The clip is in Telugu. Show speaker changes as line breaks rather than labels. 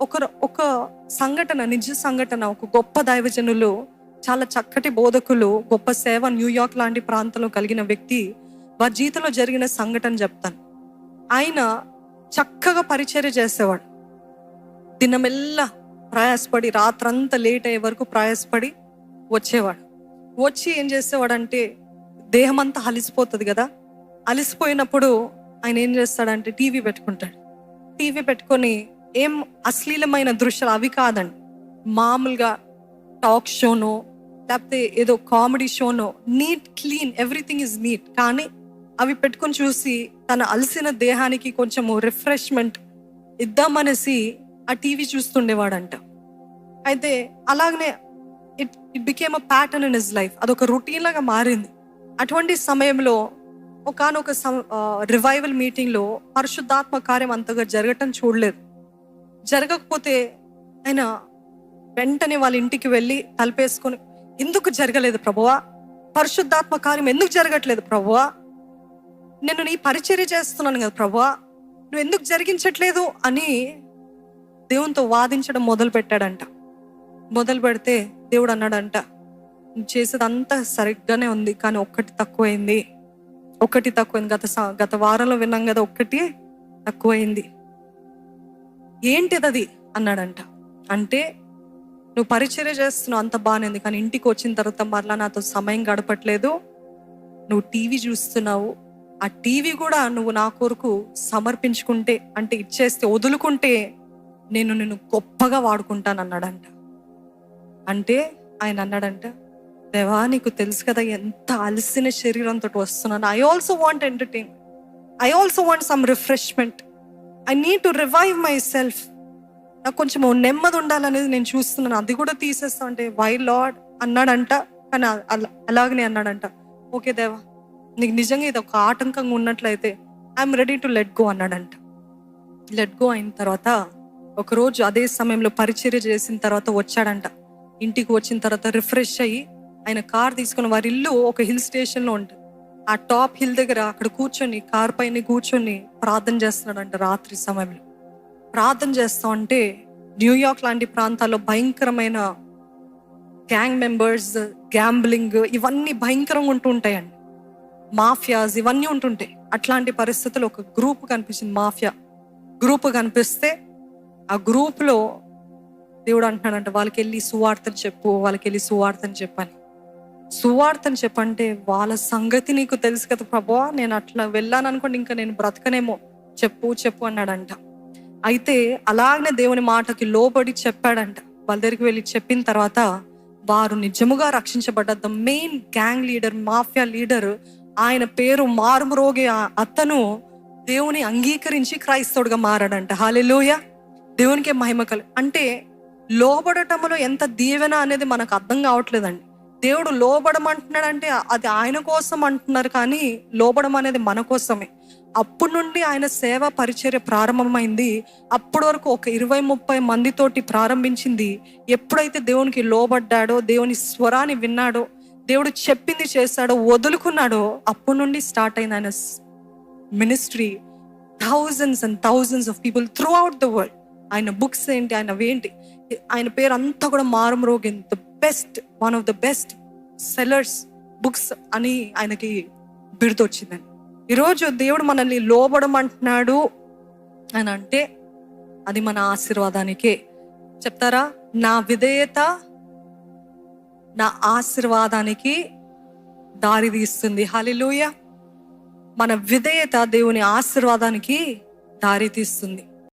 ఒక ఒక సంఘటన నిజ సంఘటన ఒక గొప్ప దైవజనులు చాలా చక్కటి బోధకులు గొప్ప సేవ న్యూయార్క్ లాంటి ప్రాంతంలో కలిగిన వ్యక్తి వారి జీవితంలో జరిగిన సంఘటన చెప్తాను. ఆయన చక్కగా పరిచర్య చేసేవాడు. దినమెల్లా ప్రయాసపడి రాత్రంతా లేట్ అయ్యే వరకు ప్రయాసపడి వచ్చేవాడు. వచ్చి ఏం చేసేవాడంటే దేహం అంతా అలిసిపోతుంది కదా అలిసిపోయినప్పుడు ఆయన ఏం చేస్తాడంటే టీవీ పెట్టుకుంటాడు. టీవీ పెట్టుకొని ఏం అశ్లీలమైన దృశ్యాలు అవి కాదండి. మామూలుగా టాక్ షోనో లేకపోతే ఏదో comedy షోనో neat clean everything is neat. కానీ అవి పెట్టుకొని చూసి తన అలసిన దేహానికి కొంచెము రిఫ్రెష్మెంట్ ఇద్దామనేసి ఆ టీవీ చూస్తుండేవాడంట. అయితే అలాగనే it it became a pattern in is life. అదొక రొటీన్ లాగా మారింది. అటువంటి సమయంలో ఒకనొక రివైవల్ మీటింగ్లో పరిశుద్ధాత్మ కార్యం అంతగా జరగటం చూడలేదు. జరగకపోతే ఆయన వెంటనే వాళ్ళ ఇంటికి వెళ్ళి తలపేసుకొని ఎందుకు జరగలేదు ప్రభువా? పరిశుద్ధాత్మ కార్యం ఎందుకు జరగట్లేదు ప్రభువా? నేను నీ పరిచర్య చేస్తున్నాను కదా ప్రభువా. నువ్వు ఎందుకు జరిగించట్లేదు? అని దేవునితో వాదించడం మొదలు పెట్టాడంట మొదలు పెడితే దేవుడు అన్నాడంట నువ్వు చేసేదంతా సరిగ్గానే ఉంది కానీ ఒక్కటి తక్కువైంది. ఒకటి తక్కువైంది. గత గత వారంలో విన్నాం కదా ఒక్కటి తక్కువైంది. ఏంటిదది? అన్నాడంట. అంటే నువ్వు పరిచర్య చేస్తున్నావు అంత బాగానే కానీ ఇంటికి వచ్చిన తర్వాత మరలా నాతో సమయం గడపట్లేదు. నువ్వు టీవీ చూస్తున్నావు. ఆ టీవీ కూడా నువ్వు నా కొరకు సమర్పించుకుంటే అంటే ఇచ్చేస్తే వదులుకుంటే నేను నిన్ను గొప్పగా వాడుకుంటాను అన్నాడంట అంటే ఆయన అన్నాడంట దేవా నీకు తెలుసు కదా ఎంత అలసిన శరీరంతో వస్తున్నాను. I also want entertain I also want some refreshment I need to revive myself నాకు కొంచెం నెమ్మది ఉండాలనేది నేను చూస్తున్నాను. అది కూడా తీసేస్తా అంటే వై లాడ్ అన్నాడంట. కానీ అలా అలాగనే అన్నాడంట. ఓకే దేవా నీకు నిజంగా ఇది ఒక ఆటంకంగా ఉన్నట్లయితే I'm ready to let go అన్నాడంట. లెట్ గో అయిన తర్వాత ఒకరోజు అదే సమయంలో పరిచర్య చేసిన తర్వాత వచ్చాడంట. ఇంటికి వచ్చిన తర్వాత రిఫ్రెష్ అయ్యి ఆయన కార్ తీసుకుని వారి ఇల్లు ఒక హిల్ స్టేషన్లో ఉంటుంది ఆ టాప్ హిల్ దగ్గర అక్కడ కూర్చొని కార్ పైన కూర్చొని ప్రార్థన చేస్తున్నాడంట రాత్రి సమయంలో. ప్రార్థన చేస్తా ఉంటే న్యూయార్క్ లాంటి ప్రాంతాల్లో భయంకరమైన గ్యాంగ్ మెంబర్స్ గ్యాంబ్లింగ్ ఇవన్నీ భయంకరంగా ఉంటూ ఉంటాయండి. మాఫియాస్ ఇవన్నీ ఉంటుంటాయి అట్లాంటి పరిస్థితుల్లో ఒక గ్రూప్ కనిపించింది మాఫియా గ్రూప్ కనిపిస్తే ఆ గ్రూప్లో దేవుడు అంటున్నాడంట వాళ్ళకి వెళ్ళి సువార్తను చెప్పు వాళ్ళకి వెళ్ళి సువార్తను చెప్పని సువార్తను చెప్పంటే వాళ్ళ సంగతి నీకు తెలుసు కదా ప్రభా నేను అట్లా వెళ్ళాను అనుకోండి ఇంకా నేను బ్రతకనేమో. చెప్పు చెప్పు అన్నాడంట. అయితే అలాగనే దేవుని మాటకి లోబడి చెప్పాడంట. వాళ్ళ దగ్గరికి వెళ్ళి చెప్పిన తర్వాత వారు నిజముగా రక్షించబడ్డ the main gang leader mafia leader ఆయన పేరు మారుమ్రోగే ఆ అతను దేవుని అంగీకరించి క్రైస్తవుడిగా మారాడంట. హాలెలూయ దేవునికే మహిమ కలు అంటే లోబడటంలో ఎంత దీవెన అనేది మనకు అర్థం కావట్లేదండి. దేవుడు లోబడమంటున్నాడంటే అది ఆయన కోసం అంటున్నారు కానీ లోబడం అనేది మన కోసమే. అప్పటి నుండి ఆయన సేవ పరిచర్య ప్రారంభమైంది. అప్పటి వరకు ఒక ఇరవై ముప్పై మందితోటి ప్రారంభించింది. ఎప్పుడైతే దేవునికి లోబడ్డాడో దేవుని స్వరాన్ని విన్నాడో దేవుడు చెప్పింది చేశాడో వదులుకున్నాడో అప్పటి నుండి స్టార్ట్ అయింది ఆయన ministry. Thousands and thousands of people throughout the world. ఆయన బుక్స్ ఏంటి ఆయన ఏంటి? ఆయన పేరు అంతా కూడా మారుమ్రోగింది the best one of the best sellers books అని ఆయనకి బిరుదొచ్చిందని ఈరోజు దేవుడు మనల్ని లోబడమంటున్నాడు అని అంటే అది మన ఆశీర్వాదానికే. చెప్తారా? నా విధేయత నా ఆశీర్వాదానికి దారి తీస్తుంది. హలిలూయ మన విధేయత దేవుని ఆశీర్వాదానికి దారి తీస్తుంది.